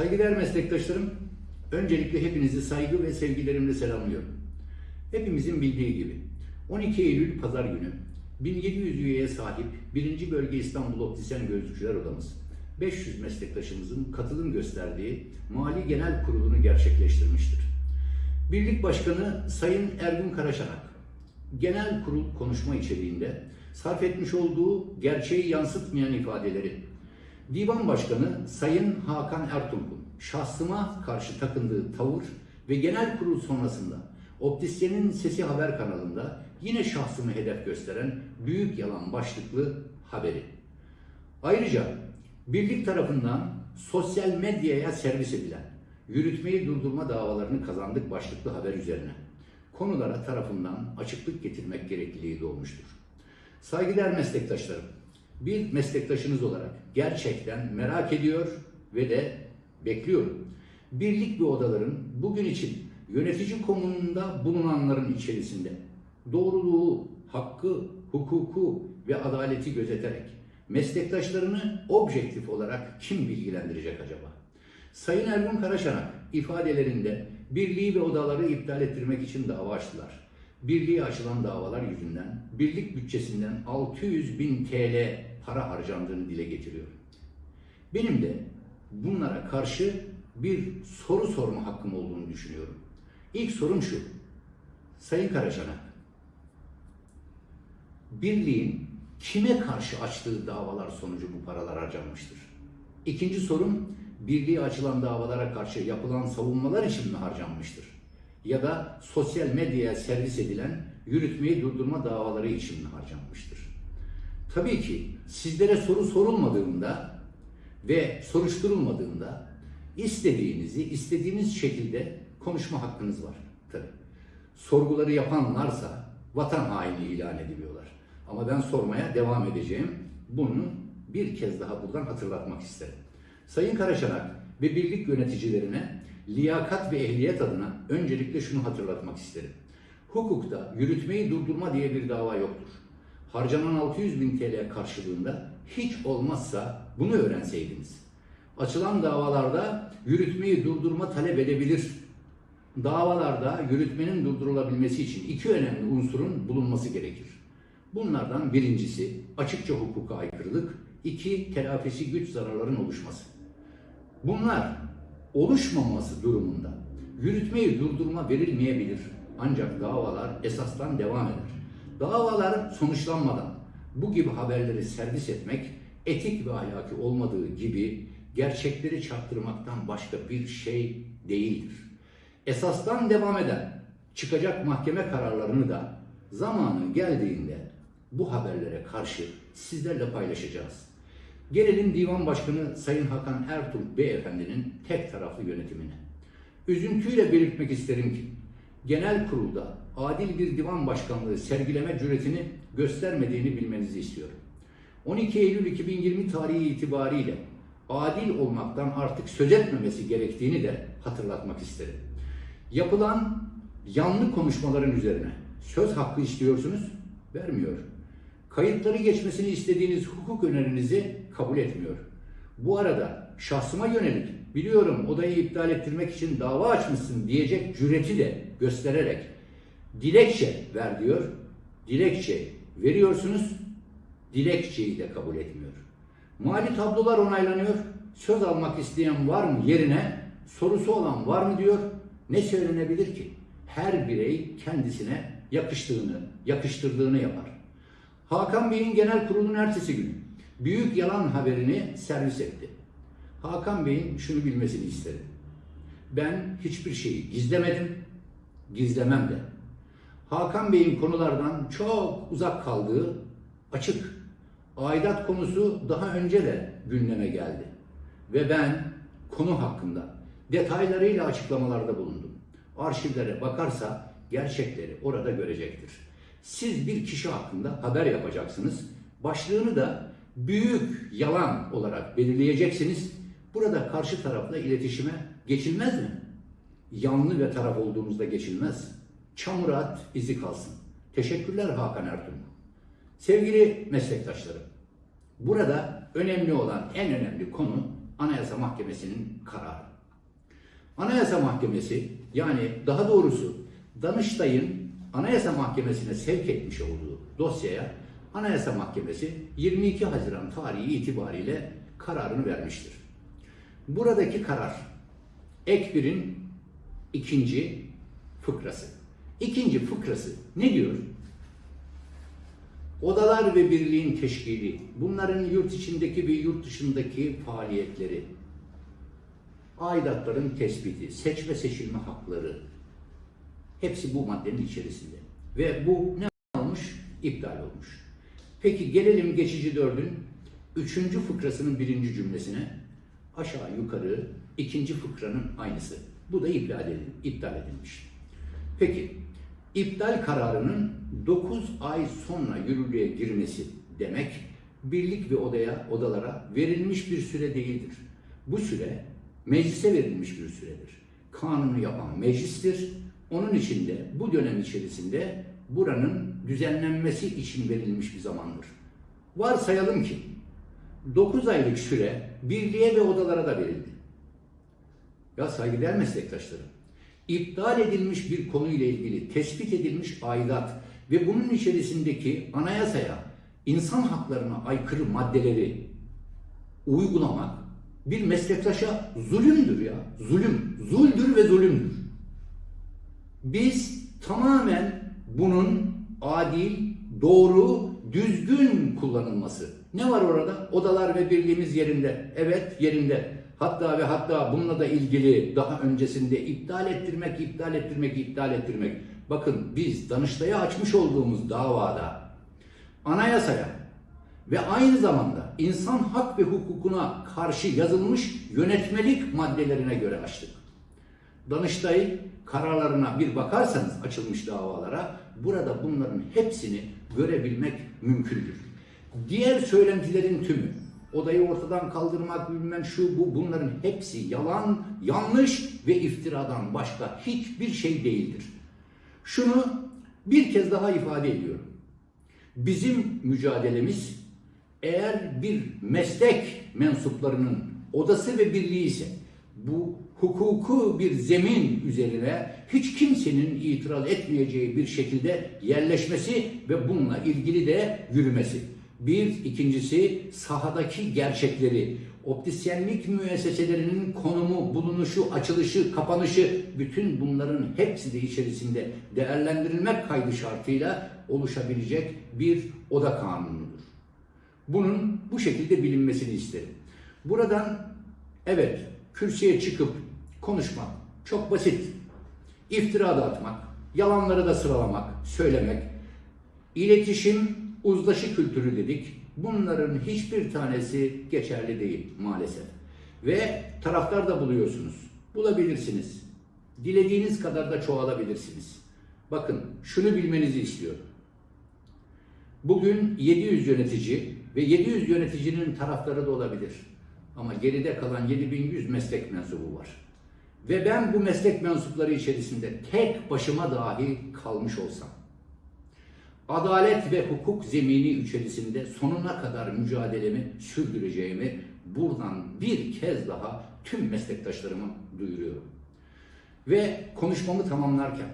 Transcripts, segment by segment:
Saygıdeğer meslektaşlarım, öncelikle hepinizi saygı ve sevgilerimle selamlıyorum. Hepimizin bildiği gibi 12 Eylül Pazar günü 1700 üyeye sahip 1. Bölge İstanbul Optisyen Gözlükçüler Odamız 500 meslektaşımızın katılım gösterdiği Mali Genel Kurulu'nu gerçekleştirmiştir. Birlik Başkanı Sayın Ergun Karaşanak, genel kurul konuşma içeriğinde sarf etmiş olduğu gerçeği yansıtmayan ifadeleri, Divan Başkanı Sayın Hakan Ertuğrul'un şahsıma karşı takındığı tavır ve genel kurul sonrasında Optisyen'in Sesi Haber kanalında yine şahsımı hedef gösteren büyük yalan başlıklı haberi. Ayrıca birlik tarafından sosyal medyaya servis edilen yürütmeyi durdurma davalarını kazandık başlıklı haber üzerine konulara tarafından açıklık getirmek gerekliliği doğmuştur. Saygıdeğer meslektaşlarım, bir meslektaşınız olarak gerçekten merak ediyor ve de bekliyorum. Birlik ve odaların bugün için yönetici konumunda bulunanların içerisinde doğruluğu, hakkı, hukuku ve adaleti gözeterek meslektaşlarını objektif olarak kim bilgilendirecek acaba? Sayın Ergun Karaşanak ifadelerinde birliği ve odaları iptal ettirmek için dava açtılar. Birliğe açılan davalar yüzünden birlik bütçesinden 600 bin TL para harcandığını dile getiriyor. Benim de bunlara karşı bir soru sorma hakkım olduğunu düşünüyorum. İlk sorum şu. Sayın Karaşanak, birliğin kime karşı açtığı davalar sonucu bu paralar harcanmıştır? İkinci sorum, birliğe açılan davalara karşı yapılan savunmalar için mi harcanmıştır? Ya da sosyal medyaya servis edilen yürütmeyi durdurma davaları için mi harcanmıştır? Tabii ki sizlere soru sorulmadığında ve soruşturulmadığında istediğinizi istediğiniz şekilde konuşma hakkınız var. Tabii. Sorguları yapanlarsa vatan haini ilan ediliyorlar. Ama ben sormaya devam edeceğim. Bunu bir kez daha buradan hatırlatmak isterim. Sayın Karaşanak ve birlik yöneticilerine liyakat ve ehliyet adına öncelikle şunu hatırlatmak isterim. Hukukta yürütmeyi durdurma diye bir dava yoktur. Harcanan 600 bin TL karşılığında hiç olmazsa bunu öğrenseydiniz. Açılan davalarda yürütmeyi durdurma talep edebilir. Davalarda yürütmenin durdurulabilmesi için iki önemli unsurun bulunması gerekir. Bunlardan birincisi açıkça hukuka aykırılık, iki telafisi güç zararların oluşması. Bunlar oluşmaması durumunda yürütmeyi durdurma verilmeyebilir. Ancak davalar esastan devam eder. Davalar sonuçlanmadan bu gibi haberleri servis etmek etik ve ahlaki olmadığı gibi gerçekleri çarptırmaktan başka bir şey değildir. Esastan devam eden çıkacak mahkeme kararlarını da zamanı geldiğinde bu haberlere karşı sizlerle paylaşacağız. Gelelim Divan Başkanı Sayın Hakan Ertuğrul Beyefendi'nin tek taraflı yönetimine. Üzüntüyle belirtmek isterim ki genel kurulda adil bir divan başkanlığı sergileme cüretini göstermediğini bilmenizi istiyorum. 12 Eylül 2020 tarihi itibariyle adil olmaktan artık söz etmemesi gerektiğini de hatırlatmak isterim. Yapılan yanlı konuşmaların üzerine söz hakkı istiyorsunuz, vermiyor. Kayıtları geçmesini istediğiniz hukuk önerinizi kabul etmiyor. Bu arada şahsıma yönelik biliyorum odayı iptal ettirmek için dava açmışsın diyecek cüreti de göstererek dilekçe ver diyor. Dilekçe veriyorsunuz, dilekçeyi de kabul etmiyor. Mali tablolar onaylanıyor. Söz almak isteyen var mı yerine sorusu olan var mı diyor. Ne söylenebilir ki? Her birey kendisine yakıştığını, yakıştırdığını yapar. Hakan Bey'in genel kurulun ertesi günü büyük yalan haberini servis etti. Hakan Bey'in şunu bilmesini isterim. Ben hiçbir şeyi gizlemedim, gizlemem de. Hakan Bey'in konulardan çok uzak kaldığı açık. Aidat konusu daha önce de gündeme geldi. Ve ben konu hakkında detaylarıyla açıklamalarda bulundum. Arşivlere bakarsa gerçekleri orada görecektir. Siz bir kişi hakkında haber yapacaksınız. Başlığını da büyük yalan olarak belirleyeceksiniz. Burada karşı tarafla iletişime geçilmez mi? Yanlı ve taraf olduğumuzda geçilmez. Çamura at, izi kalsın. Teşekkürler Hakan Ertuğrul. Sevgili meslektaşlarım, burada önemli olan en önemli konu Anayasa Mahkemesi'nin kararı. Anayasa Mahkemesi yani daha doğrusu Danıştay'ın Anayasa Mahkemesi'ne sevk etmiş olduğu dosyaya Anayasa Mahkemesi 22 Haziran tarihi itibariyle kararını vermiştir. Buradaki karar ek birin ikinci fıkrası. İkinci fıkrası ne diyor? Odalar ve birliğin teşkili, bunların yurt içindeki ve yurt dışındaki faaliyetleri, aidatların tespiti, seçme seçilme hakları, hepsi bu maddenin içerisinde. Ve bu ne olmuş? İptal olmuş. Peki gelelim geçici dördün üçüncü fıkrasının birinci cümlesine. Aşağı yukarı ikinci fıkranın aynısı. Bu da iptal edilmiş. iptal edilmiş. Peki iptal kararının 9 ay sonra yürürlüğe girmesi demek birlik ve odaya odalara verilmiş bir süre değildir. Bu süre meclise verilmiş bir süredir. Kanunu yapan meclistir. Onun içinde bu dönem içerisinde buranın düzenlenmesi için verilmiş bir zamandır. Varsayalım ki 9 aylık süre birliğe ve odalara da verildi. Ya saygıdeğer meslektaşlarım, iptal edilmiş bir konuyla ilgili tespit edilmiş aidat ve bunun içerisindeki anayasaya, insan haklarına aykırı maddeleri uygulamak bir meslektaşa zulümdür ya. Zulüm, zuldür ve zulümdür. Biz tamamen bunun adil, doğru, düzgün kullanılması. Ne var orada? Odalar ve birliğimiz yerinde. Evet yerinde. Hatta ve hatta bununla da ilgili daha öncesinde iptal ettirmek, iptal ettirmek, iptal ettirmek. Bakın biz Danıştay'a açmış olduğumuz davada anayasaya ve aynı zamanda insan hak ve hukukuna karşı yazılmış yönetmelik maddelerine göre açtık. Danıştay kararlarına bir bakarsanız açılmış davalara burada bunların hepsini görebilmek mümkündür. Diğer söylentilerin tümü odayı ortadan kaldırmak bilmem şu bu bunların hepsi yalan, yanlış ve iftiradan başka hiçbir şey değildir. Şunu bir kez daha ifade ediyorum. Bizim mücadelemiz eğer bir meslek mensuplarının odası ve birliği ise bu hukuku bir zemin üzerine hiç kimsenin itiraz etmeyeceği bir şekilde yerleşmesi ve bununla ilgili de yürümesi. Bir, ikincisi sahadaki gerçekleri, optisyenlik müesseselerinin konumu, bulunuşu, açılışı, kapanışı, bütün bunların hepsi de içerisinde değerlendirilmek kaydı şartıyla oluşabilecek bir oda kanunudur. Bunun bu şekilde bilinmesini isterim. Buradan evet kürsüye çıkıp konuşmak çok basit. İftira da atmak, yalanları da sıralamak, söylemek, iletişim, uzlaşı kültürü dedik. Bunların hiçbir tanesi geçerli değil maalesef. Ve taraftar da buluyorsunuz. Bulabilirsiniz. Dilediğiniz kadar da çoğalabilirsiniz. Bakın şunu bilmenizi istiyorum. Bugün 700 yönetici ve 700 yöneticinin taraftarı da olabilir. Ama geride kalan 7100 meslek mensubu var. Ve ben bu meslek mensupları içerisinde tek başıma dahi kalmış olsam, adalet ve hukuk zemini içerisinde sonuna kadar mücadelemi sürdüreceğimi buradan bir kez daha tüm meslektaşlarıma duyuruyorum. Ve konuşmamı tamamlarken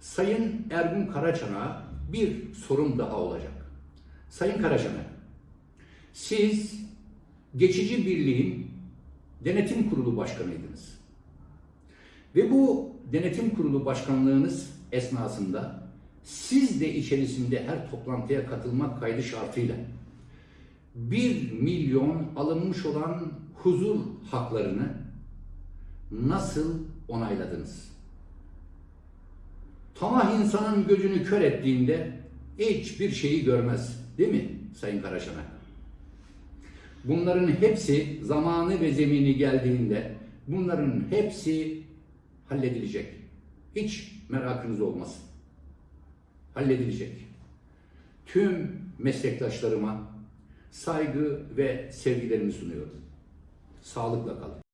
Sayın Ergun Karaçan'a bir sorum daha olacak. Sayın Karaçan'a, siz geçici birliğin denetim kurulu başkanıydınız. Ve bu denetim kurulu başkanlığınız esnasında siz de içerisinde her toplantıya katılmak kaydı şartıyla 1 milyon alınmış olan huzur haklarını nasıl onayladınız? Tamah insanın gözünü kör ettiğinde hiçbir şeyi görmez. Değil mi Sayın Karaşanak? Bunların hepsi zamanı ve zemini geldiğinde bunların hepsi halledilecek. Hiç merakınız olmasın. Halledilecek. Tüm meslektaşlarıma saygı ve sevgilerimi sunuyorum. Sağlıkla kalın.